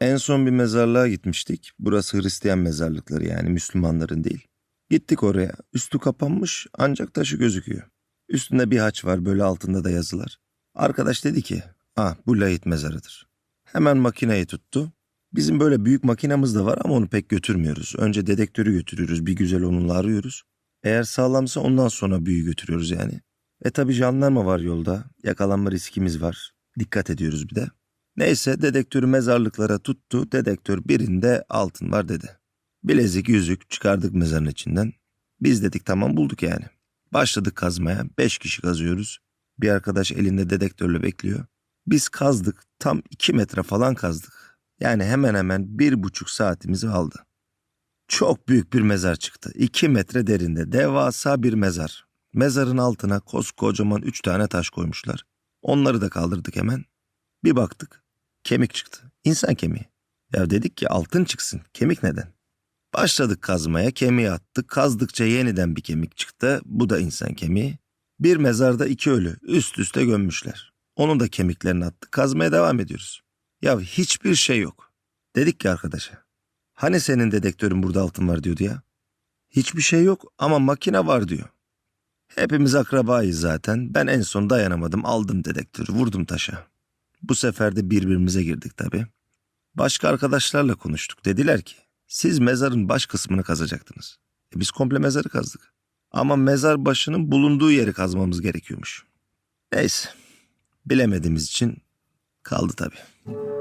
En son bir mezarlığa gitmiştik. Burası Hristiyan mezarlıkları yani Müslümanların değil. Gittik oraya. Üstü kapanmış ancak taşı gözüküyor. Üstünde bir haç var böyle altında da yazılar. Arkadaş dedi ki ah bu lahit mezarıdır. Hemen makineyi tuttu. Bizim böyle büyük makinamız da var ama onu pek götürmüyoruz. Önce dedektörü götürüyoruz bir güzel onunla arıyoruz. Eğer sağlamsa ondan sonra büyüğü götürüyoruz yani. E tabi jandarma var yolda. Yakalanma riskimiz var. Dikkat ediyoruz bir de. Neyse dedektörü mezarlıklara tuttu. Dedektör birinde altın var dedi. Bilezik, yüzük çıkardık mezarın içinden. Biz dedik tamam bulduk yani. Başladık kazmaya. Beş kişi kazıyoruz. Bir arkadaş elinde dedektörle bekliyor. Biz kazdık. Tam iki metre falan kazdık. Yani hemen hemen bir buçuk saatimizi aldı. Çok büyük bir mezar çıktı. İki metre derinde devasa bir mezar. Mezarın altına koskocaman üç tane taş koymuşlar. Onları da kaldırdık hemen. Bir baktık kemik çıktı. İnsan kemiği. Ya dedik ki altın çıksın. Kemik neden? Başladık kazmaya kemiği attık. Kazdıkça yeniden bir kemik çıktı. Bu da insan kemiği. Bir mezarda iki ölü üst üste gömmüşler. Onun da kemiklerini attık. Kazmaya devam ediyoruz. Ya hiçbir şey yok. Dedik ki arkadaşa. Hani senin dedektörün burada altın var diyordu ya. Hiçbir şey yok ama makine var diyor. Hepimiz akrabayız zaten. Ben en son dayanamadım aldım dedektörü vurdum taşa. Bu sefer de birbirimize girdik tabii. Başka arkadaşlarla konuştuk. Dediler ki siz mezarın baş kısmını kazacaktınız. E biz komple mezarı kazdık. Ama mezar başının bulunduğu yeri kazmamız gerekiyormuş. Neyse. Bilemediğimiz için kaldı tabii.